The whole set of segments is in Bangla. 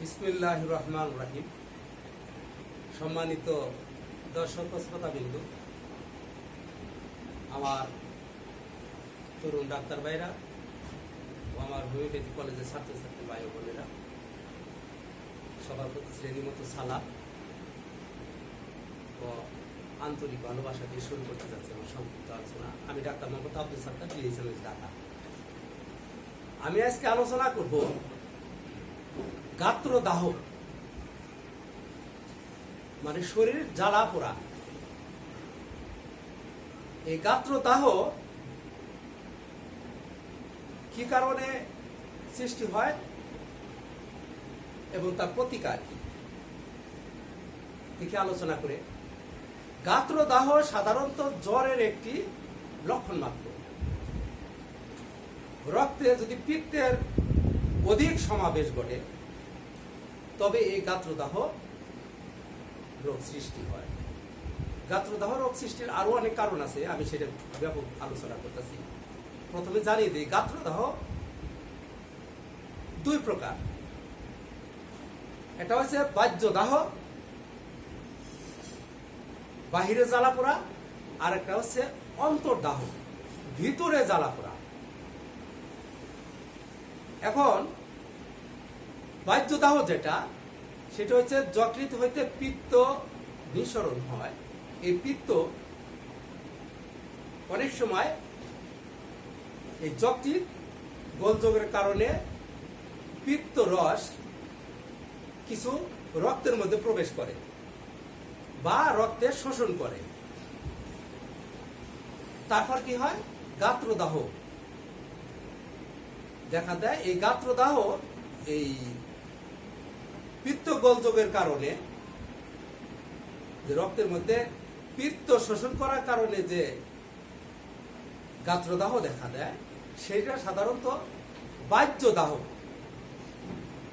বিসমিল্লাহ রহমান রাহিম। সম্মানিত দর্শক শ্রোতাবিন্দু, আমার তরুণ ডাক্তার ভাইরা ও আমার হোমিওপ্যাথি কলেজের ছাত্রছাত্রী ভাই বোনেরা, সবার প্রতি শ্রেণি মতো সালাম ও আন্তরিক ভালোবাসা দিয়ে শুরু করতে যাচ্ছে আমার সংক্ষিপ্ত আলোচনা। আমি ডাক্তার মোহাম্মদ আব্দুল সত্তার ডিএসএমএস ঢাকা আমি আজকে আলোচনা করব গাত্রদাহ। মানে শরীর জ্বালা পোড়া। এই গাত্রদাহ কি কারণে সৃষ্টি হয়? এবং তার প্রতিকার কি? দেখে আলোচনা করে। গাত্রদাহ সাধারণত জ্বরের একটি লক্ষণ মাত্র। রক্তে যদি পিত্তের অধিক সমাবেশ ঘটে তবে এই গাত্রদাহ রোগ সৃষ্টি হয়। গাত্রদাহ রোগ সৃষ্টির আরও অনেক কারণ আছে, আমি সেটা ব্যাপক আলোচনা করতেছি। প্রথমে জানিয়ে দিই, গাত্রদাহ দুই প্রকার। এটা হচ্ছে বাহ্যদাহ, বাহিরে জ্বালা পোড়া, আর একটা হচ্ছে অন্তর্দাহ, ভিতরে জ্বালা পোড়া। এখন বাহ্যদাহ যেটা, সেটা হচ্ছে যকৃত হইতে পিত্ত নিঃসরণ হয়। এই পিত্ত অনেক সময় এই যকৃত গোলযোগের কারণে পিত্ত রস কিছু রক্তের মধ্যে প্রবেশ করে বা রক্তে শোষণ করে। তারপর কি হয়? গাত্রদাহ। দেখা দেয় এই গাত্রদাহ এই পিত্ত গোলযোগের কারণে, যে রক্তের মধ্যে পিত্ত শোষণ করার কারণে যে গাত্রদাহ দেখা দেয় সেটা সাধারণত বাহ্য দাহ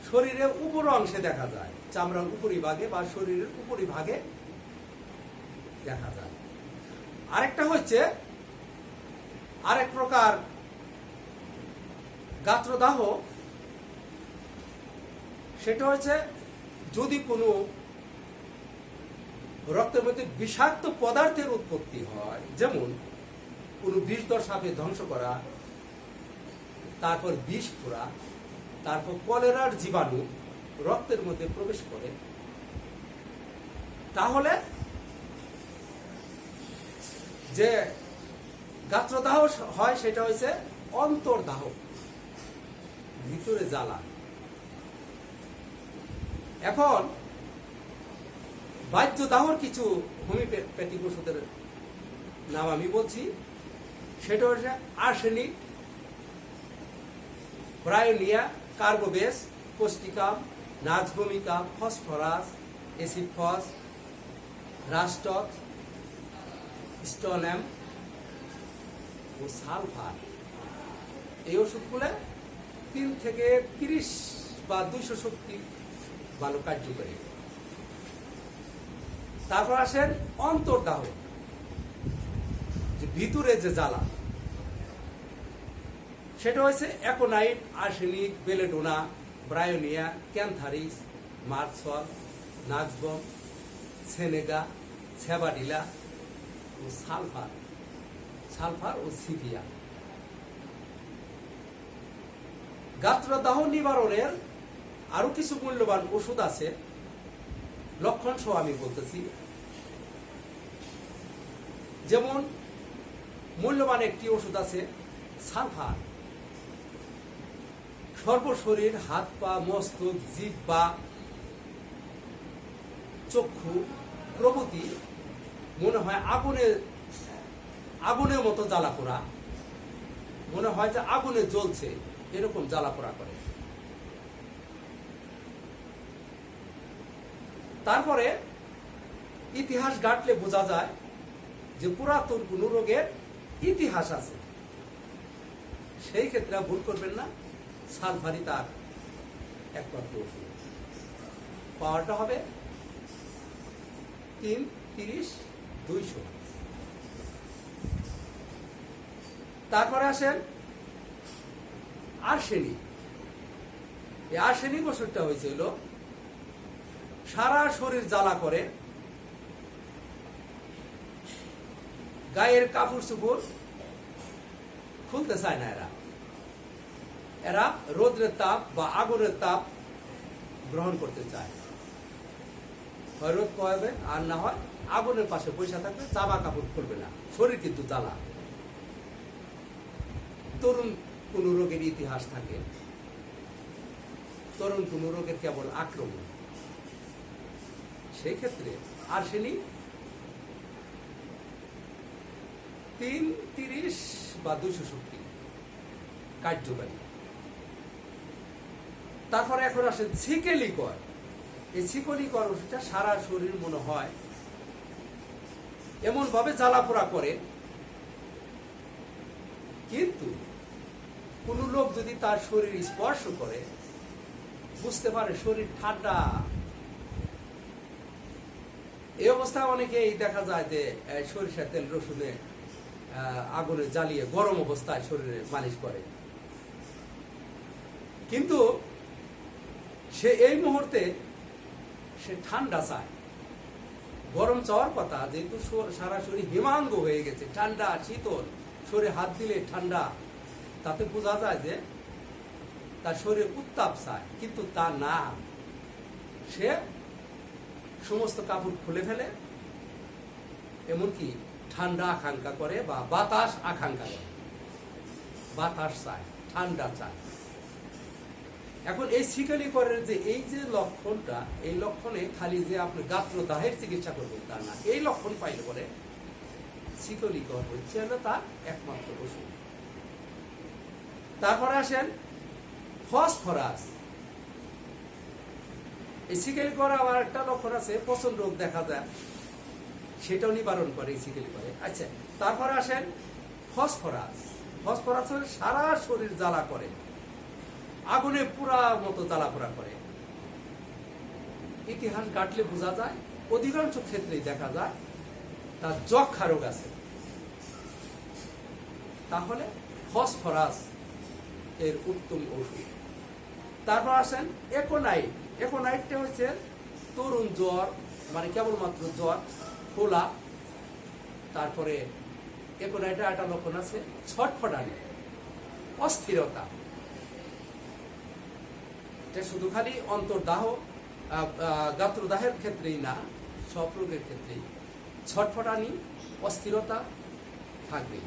শরীরের উপর অংশে দেখা যায়, চামড়ার উপরি ভাগে বা শরীরের উপরি ভাগে দেখা যায়। আরেকটা হচ্ছে, আরেক প্রকার গাত্রদাহ, সেটা হচ্ছে যদি কোনো রক্তের মধ্যে বিষাক্ত পদার্থের উৎপত্তি হয়, যেমন কোনো বিষধর সাপে ধ্বংস করা, তারপর বিষ ফোড়া তারপর কলেরার জীবাণু রক্তের মধ্যে প্রবেশ করে, তাহলে যে গাত্রদাহ হয়, সেটা হচ্ছে অন্তর্দাহ, ভিতরে জ্বালা। এখন বাহ্য দাহর কিছু হোমিওপ্যাথিক ওষুধের নাম আমি বলছি। সেটা হচ্ছে আর্সেনিক, ব্রায়োনিয়া, কার্বোবেস পুষ্টিকাম নাজভূমিকাম ফসফরাস এসিড ফস রাস্টক স্টোনেম ও সালফার। এই ওষুধগুলো তিন থেকে তিরিশ বা দুইশো শক্তি ভালো কার্যকরী। তারপর আসেন অন্তর্দাহ, যে ভিতরে যে জ্বালা, সেটা হচ্ছে aconite, arsenic, belladonna, bryonia, cantharis, merc sol, nux vom, senega sabadilla ও সালফার সালফার ও সিভিয়া। গাত্রদাহ নিবারণের আরও কিছু মূল্যবান ওষুধ আছে। লক্ষণ সহ আমি বলতেছি। যেমন, মূল্যবান একটি ওষুধ আছে সালফার। সর্বশরীর, হাত পা, মস্তক জিভ বা চক্ষু, প্রভৃতি মনে হয় আগুনে, আগুনের মতো জ্বালা পোড়া মনে হয় যে আগুনে জ্বলছে, এরকম জ্বালা পোড়া করে। তারপরে ইতিহাস ঘাটলে বোঝা যায় যে পুরাতন কোন রোগের ইতিহাস আছে। সেই ক্ষেত্রে ভুল করবেন না, সালফারি তার একমাত্র ওষুধ। পাওয়ারটা হবে তিন, তিরিশ, দুইশো। তারপরে আসেন আর্সেনিক। এই আর্সেনিক ওষুধটা হয়েছিল সারা শরীর জ্বালা করে, গায়ের কাপড় চুপড় খুলতে চায় না এরা। এরা রোদ্রের তাপ বা আগুনের তাপ গ্রহণ করতে চায়। হয় রোদ পাবে আর না হয় আগুনের পাশে পয়সা থাকবে, জামা কাপড় খুলবে না। শরীর কিন্তু জ্বালা। তরুণ কোন রোগের ইতিহাস থাকে। তরুণ কোন রোগের কেবল আক্রমণ। সেই ক্ষেত্রে আর্সেনিক তিন তিরিশ বা দুইশো শক্তি কার্যকারী। তারপরে এখন আসে ছিকেলিকর। এই ছিকলিকর ওষুধটা সারা শরীর মনে হয় এমন ভাবে জ্বালাপোড়া করে। কিন্তু কোন লোক যদি তার শরীর স্পর্শ করে, বুঝতে পারে শরীর ঠান্ডা। এই অবস্থায় অনেকেই দেখা যায় যে সরিষার তেল রসুনে আগুনে জ্বালিয়ে গরম অবস্থায় শরীরে মালিশ করে। কিন্তু সে এই মুহূর্তে সে ঠান্ডা চায়। গরম চাওয়ার কথা, যেহেতু সারা শরীর হিমাঙ্গ হয়ে গেছে, ঠান্ডা, শীতল, শরীরে হাত দিলে ঠান্ডা, তাতে বোঝা যায় যে তার শরীরে উত্তাপ চায়, কিন্তু তা না। সে সমস্ত কাপড় খুলে ফেলে, এমনকি ঠান্ডা আকাঙ্ক্ষা করে বা বাতাস আকাঙ্ক্ষা করে। বাতাস চায়, ঠান্ডা চায়। এখন এই শিকারিকরের যে এই যে লক্ষণটা, এই লক্ষণে খালি যে আপনি গাত্র দাহের চিকিৎসা করবেন তা না, এই লক্ষণ পাইলে পরে শিকলিকর হচ্ছে হলো তার একমাত্র ওষুধ তারপরে আসেন ফসফরাস। এই শিকেলিকর আবার একটা লক্ষণ আছে, পচন রোগ দেখা যায়। সেটাও নিবারণ করে এই করে। আচ্ছা তারপর আসেন ফসফরাস। ফসফরাস সারা শরীর জ্বালা করে। আগুনে পুরা মতো জ্বালাপোড়া করে। ইতিহাস কাটলে বোঝা যায়, অধিকাংশ ক্ষেত্রেই দেখা যায়, তার যক্ষা রোগ আছে। তাহলে ফসফরাস এর উত্তম ওষুধ তারপর আসেন একোনাইট। একোনাইটটা হচ্ছে তরুণ জ্বর মানে কেবলমাত্র জ্বর, ফোলা, তারপরে একোনাইটের একটা লক্ষণ আছে ছটফটানি অস্থিরতা। এটা শুধু খালি অন্তর্দাহ গাত্রদাহের ক্ষেত্রেই না, সব রোগের ক্ষেত্রেই। ছটফটানি অস্থিরতা থাকবে।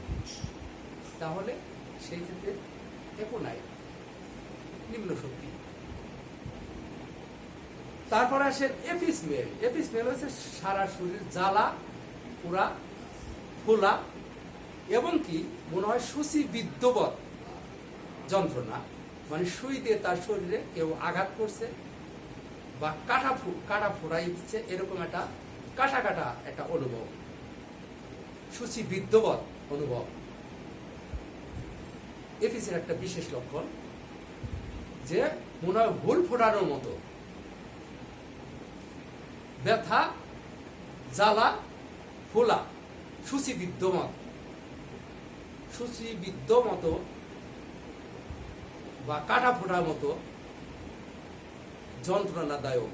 তাহলে সেই ক্ষেত্রে একোনাই নিম্ন শক্তি। তারপর আসেন এপিসমেল এপিসমেল হচ্ছে সারা শরীর জ্বালা, পুরা, ফোলা, এবং কি মনে হয় সুচি বিদ্যবত যন্ত্রণা। মানে সুই দিয়ে তার শরীরে কেউ আঘাত করছে বা কাটা কাটা ফোড়াই দিচ্ছে, এরকম একটা কাটা কাটা একটা অনুভব। সুচি বিদ্যবত অনুভব। এপিসের একটা বিশেষ লক্ষণ যে মনে হয় ভুল ফোটানোর মতো। ব্যথা, জ্বালা, ফোলা সুচি বিদ্যমান সুচি বিদ্যমতো বা কাটা ফোটার মতো যন্ত্রণাদায়ক।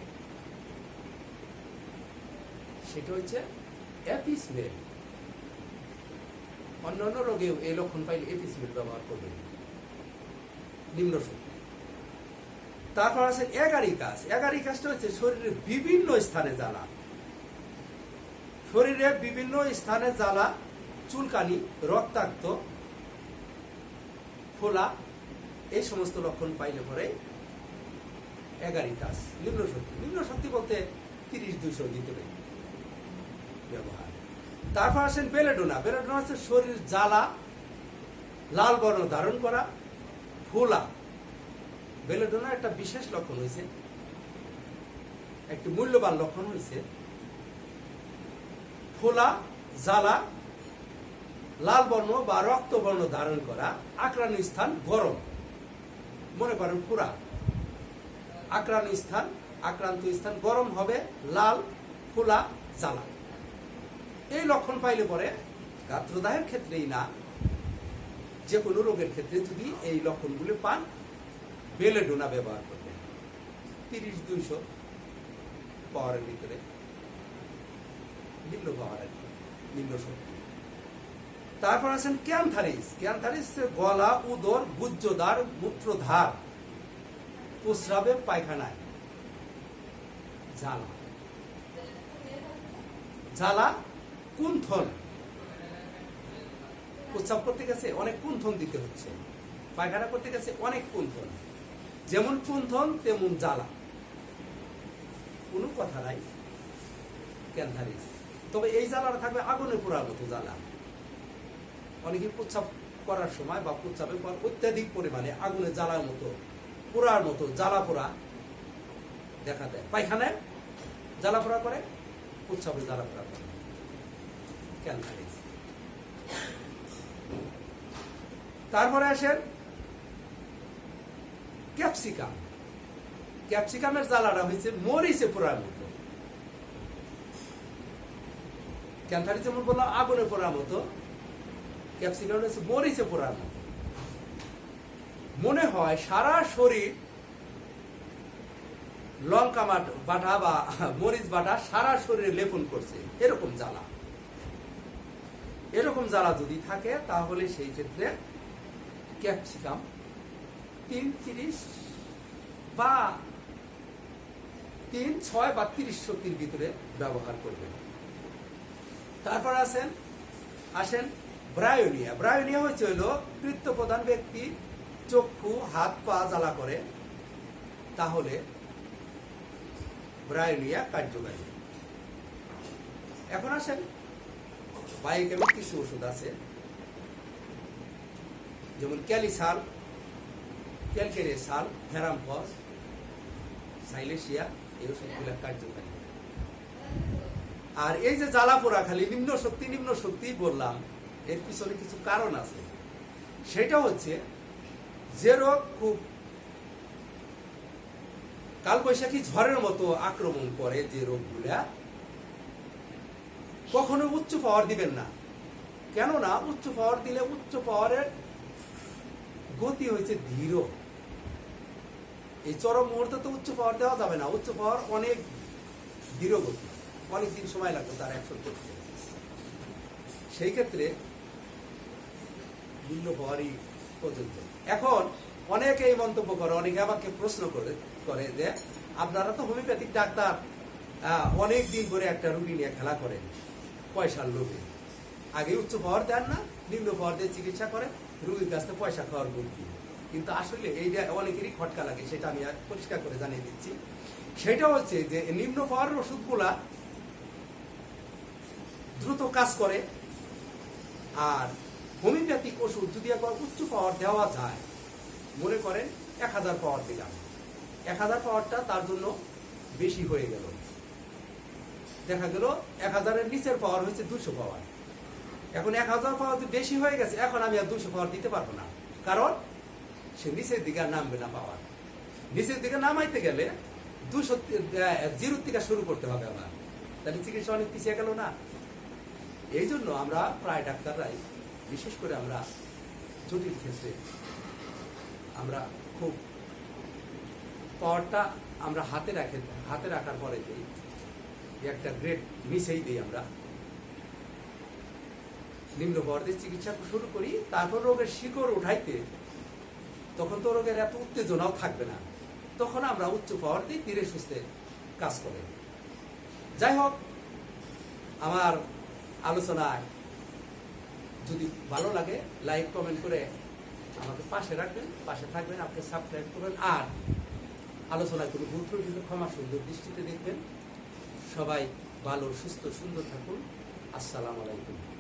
সেটা হচ্ছে অ্যাপিসমেল অন্যান্য রোগেও এই লক্ষণ পাইলে এপিসমেল ব্যবহার করবেন। নিম্ন তারপর আছে এগারিকাস। এগারিকাসটা হচ্ছে শরীরের বিভিন্ন স্থানে জ্বালা। শরীরে বিভিন্ন স্থানে জ্বালা, চুলকানি, রক্তাক্ত, ফোলা, এই সমস্ত লক্ষণ পাইলে পরে এগারিকাস নিম্ন শক্তি নিম্ন শক্তি বলতে তিরিশ, দুইশো ভিতরে ব্যবহার। তারপর আসেন বেলেডোনা। বেলেডোনা হচ্ছে শরীর জ্বালা, লাল বর্ণ ধারণ করা, ফোলা। বেলেডোনা একটা বিশেষ লক্ষণ হয়েছে একটি মূল্যবান লক্ষণ হয়েছে ফোলা, জ্বালা, লাল বর্ণ বা রক্ত বর্ণ ধারণ করা আক্রান্ত স্থান গরম। মনে করেন পুরা আক্রান্ত স্থান আক্রান্ত স্থান গরম হবে লাল, ফোলা, জ্বালা। এই লক্ষণ পাইলে পরে গাত্রদাহের ক্ষেত্রেই না যে কোনো রোগের ক্ষেত্রে যদি এই লক্ষণগুলি পান বেলেডোনা ব্যবহার করবেন তিরিশ, দুইশো পাওয়ারের ভিতরে নিম্ন পাওয়ার আর নিম্ন শক্তি। তারপর আছেন ক্যান্থারিস। ক্যান্থারিস গলা, উদর গুজ্জদার মূত্রধার প্রস্রাবে পায়খানায়। জ্বালা। জ্বালা কুণ্ঠন প্রস্রাব করতে গেছে, অনেক কুণ্ঠন দিতে হচ্ছে। পায়খানা করতে গেছে, অনেক কুণ্ঠন যেমন কুণ্ঠন তেমন জ্বালা। কোনো কথা নাই। ক্যান্সারিস তবে এই জ্বালাটা থাকবে আগুনে পোড়ার মতো জ্বালা। অনেকে প্রস্রাব করার সময় বা প্রস্রাবের পর অত্যাধিক পরিমাণে আগুনে জ্বালার মতো, পোড়ার মতো জ্বালা পোড়া দেখা দেয়। পায়খানায় জ্বালা পোড়া করে, প্রস্রাবে জ্বালা পোড়া করে। ক্যান্সারিস তারপরে আসেন ক্যাপসিকাম। ক্যাপসিকামের জ্বালাটা হয়েছে মরিচে পোড়ার মতো। ক্যান্সারি যেমন বললাম আগুনে পোড়ার মতো। ক্যাপসিকাম হচ্ছে মরিচে পোড়ার মতো। মনে হয় সারা শরীর লঙ্কা বাটা বা মরিচ বাটা সারা শরীরে লেপন করছে। এরকম জ্বালা। এরকম জ্বালা যদি থাকে, তাহলে সেই ক্ষেত্রে ক্যাপসিকাম তিন তিরিশ বা তিন ছয় বা তিরিশ শক্তির ভিতরে ব্যবহার করবেন। তারপর আসেন আসেন ব্রায়োনিয়া। ব্রায়োনিয়া হচ্ছে হলো কৃত্য প্রধান ব্যক্তি, চক্ষু, হাত, পা জ্বালা করে। তাহলে ব্রায়োনিয়া কার্যকারী। এখন আসেন, বায়োকেমিক কিছু ওষুধ আছে, যেমন ক্যালিসাল ক্যালকেরিয়া সাল ফেরামফস সাইলেশিয়া এই ওষুধগুলো কার্যকারী। আর এই যে জ্বালা পোড়া খালি, নিম্ন শক্তি নিম্ন শক্তি বললাম এর পিছনে কিছু কারণ আছে। সেটা হচ্ছে যে রোগ খুব কালবৈশাখী ঝড়ের মতো আক্রমণ করে যে রোগগুলা, কখনো উচ্চ পাওয়ার দিবেন না। কেননা উচ্চ পাওয়ার দিলে উচ্চ পাওয়ারের গতি হয়েছে ধীর। এই চরম মুহূর্তে তো উচ্চ পাওয়ার দেওয়া যাবে না। উচ্চ পাওয়ার অনেক ধীর গতি। অনেক দিন সময় লাগবে তার অ্যাকশন করতে। সেই ক্ষেত্রে নিম্ন পাওয়ারই পর্যন্ত এখন অনেকে এই মন্তব্য করে, অনেকে আমাকে প্রশ্ন করে করে যে আপনারা তো হোমিওপ্যাথিক ডাক্তার অনেক দিন ধরে একটা রুগী নিয়ে খেলা করেন পয়সার লোভে। আগে উচ্চ পাওয়ার দেন না, নিম্ন পাওয়ার দিয়ে চিকিৎসা করে রুগীর কাছ থেকে পয়সা খাওয়ার বুদ্ধি কিন্তু আসলে এইটা অনেকেরই খটকা লাগে, সেটা আমি আর পরিষ্কার করে জানিয়ে দিচ্ছি। সেটা হচ্ছে যে নিম্ন পাওয়ারের ওষুধগুলা দ্রুত কাজ করে, আর হোমিওপ্যাথিক ওষুধ যদি একবার উচ্চ পাওয়ার দেওয়া যায়, মনে করেন এক হাজার পাওয়ার দিলাম। এক হাজার পাওয়ারটা তার জন্য বেশি হয়ে গেল। দেখা গেল এক হাজারের নিচের পাওয়ার হচ্ছে দুশো পাওয়ার। এখন এক হাজার পাওয়ার বেশি হয়ে গেছে, এখন আমি আর দুশো পাওয়ার দিতে পারব না। কারণ সে নিচের দিকে নামবে না পাওয়ার নিচের দিকে নামাইতে গেলে দুশো জিরো থেকে শুরু করতে হবে আবার তাহলে চিকিৎসা অনেক পিছিয়ে গেল না। এই জন্য আমরা প্রায় ডাক্তাররাই বিশেষ করে আমরা জটিল ক্ষেত্রে আমরা খুব পাওয়ারটা আমরা হাতে রাখে, হাতে রাখার পরে দিই একটা গ্রেড মিসেই দিই আমরা। নিম্ন দিয়ে চিকিৎসা শুরু করি, তারপর রোগের শিকড় উঠাইতে তখন তো রোগের এত উত্তেজনাও থাকবে না। তখন আমরা উচ্চ পাওয়ার দিয়ে ধীরে সুস্থে কাজ করে। যাই হোক, আমার আলোচনায় যদি ভালো লাগে, লাইক, কমেন্ট করে আমাকে পাশে রাখবেন, পাশে থাকবেন, আপনি সাবস্ক্রাইব করবেন। আর আলোচনায় কোনো ত্রুটি ক্ষমা সুন্দর দৃষ্টিতে দেখবেন। সবাই ভালো, সুস্থ, সুন্দর থাকুন। আসসালামু আলাইকুম।